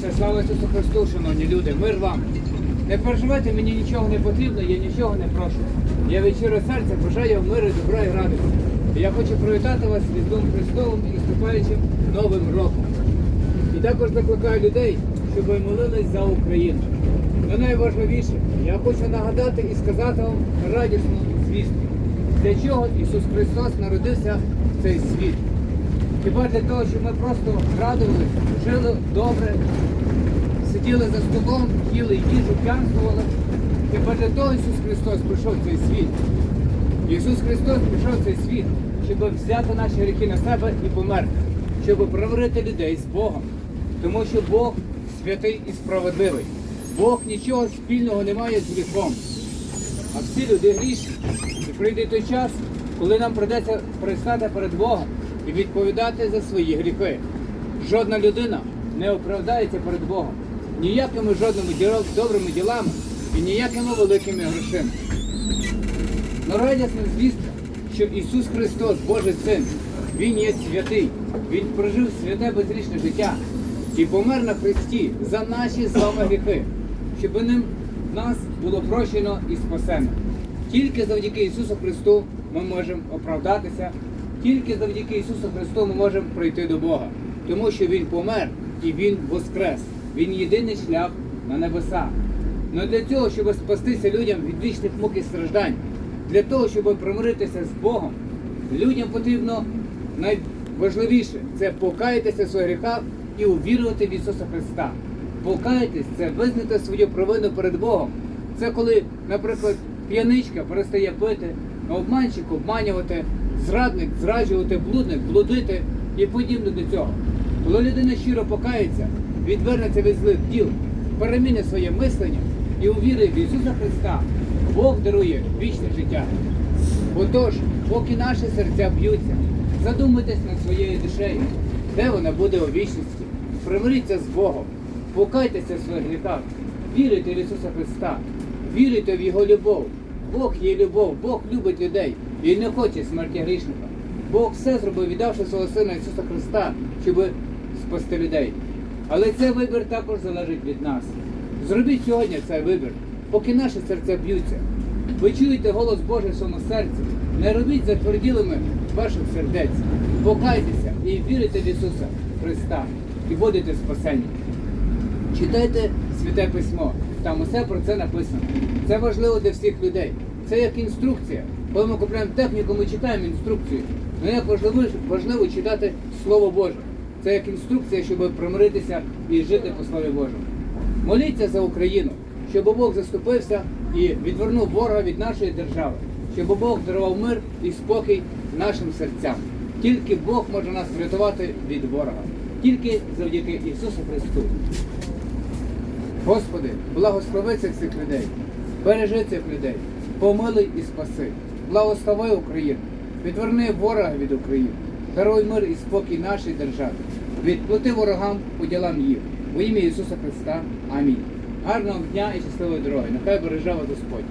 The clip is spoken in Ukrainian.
Все, слава Ісусу Христу, шановні люди, мир вам. Не переживайте, мені нічого не потрібно, я нічого не прошу. Я від щирого серця бажаю миру, добра і радості. Я хочу привітати вас з Різдвом Христовим і наступаючим Новим роком. І також закликаю людей, щоб ви молились за Україну. Но найважливіше, я хочу нагадати і сказати вам радісну звістку, для чого Ісус Христос народився в цей світ. Хіба для того, щоб ми просто радувалися, жили добре, сиділи за столом, їли їжу, п'янствували. Хіба для того Ісус Христос прийшов цей світ. Ісус Христос прийшов цей світ, щоб взяти наші гріхи на себе і померти, щоб примирити людей з Богом. Тому що Бог святий і справедливий. Бог нічого спільного не має з гріхом. А всі люди грішні. І прийде той час, коли нам придеться пристати перед Богом і відповідати за свої гріхи. Жодна людина не оправдається перед Богом ніякими жодними добрими ділами і ніякими великими грошима. Радісна звістка, що Ісус Христос, Божий Син, Він є святий, Він прожив святе безрічне життя і помер на Христі за наші з вами гріхи, щоб ним нас було прощено і спасено. Тільки завдяки Ісусу Христу ми можемо оправдатися, тільки завдяки Ісусу Христу ми можемо прийти до Бога, тому що Він помер і Він воскрес. Він єдиний шлях на небеса. Но для цього, щоб спастися людям від вічних мук і страждань, для того, щоб примиритися з Богом, людям потрібно найважливіше це покаятися в своїх гріхах і увірувати в Ісуса Христа. Покаятись це визнати свою провину перед Богом. Це коли, наприклад, п'яничка перестає пити, обманщик обманювати, зрадник зраджувати, блудник, блудити і подібне до цього. Коли людина щиро покається, відвернеться від злих діл, переміни своє мислення і увірить в Ісуса Христа, Бог дарує вічне життя. Отож, поки наші серця б'ються, задумайтесь над своєю душею, де вона буде у вічності. Примиріться з Богом, покайтеся в своїх гріхах, вірите в Ісуса Христа, вірите в Його любов. Бог є любов, Бог любить людей і не хоче смерті грішника. Бог все зробив, віддавши свого Сина Ісуса Христа, щоб спасти людей. Але цей вибір також залежить від нас. Зробіть сьогодні цей вибір, поки наші серця б'ються. Ви чуєте голос Божий в своєму серці. Не робіть затверділими ваших сердець. Покайтеся і вірите в Ісуса Христа і будете спасені. Читайте святе письмо, там усе про це написано. Це важливо для всіх людей. Це як інструкція. Коли ми купуємо техніку, ми читаємо інструкцію. Ну як важливо, важливо читати Слово Боже. Це як інструкція, щоб примиритися і жити по Слові Божому. Моліться за Україну, щоб Бог заступився і відвернув ворога від нашої держави, щоб Бог дарував мир і спокій нашим серцям. Тільки Бог може нас врятувати від ворога, тільки завдяки Ісусу Христу. Господи, благослови цих цих людей, бережи цих людей, помилуй і спаси, благослови Україну, відверни ворога від України, даруй мир і спокій нашій державі, відплати ворогам по ділам їх. У ім'я Ісуса Христа. Амінь. Гарного дня і щасливої дороги. Нехай береже вас Господь.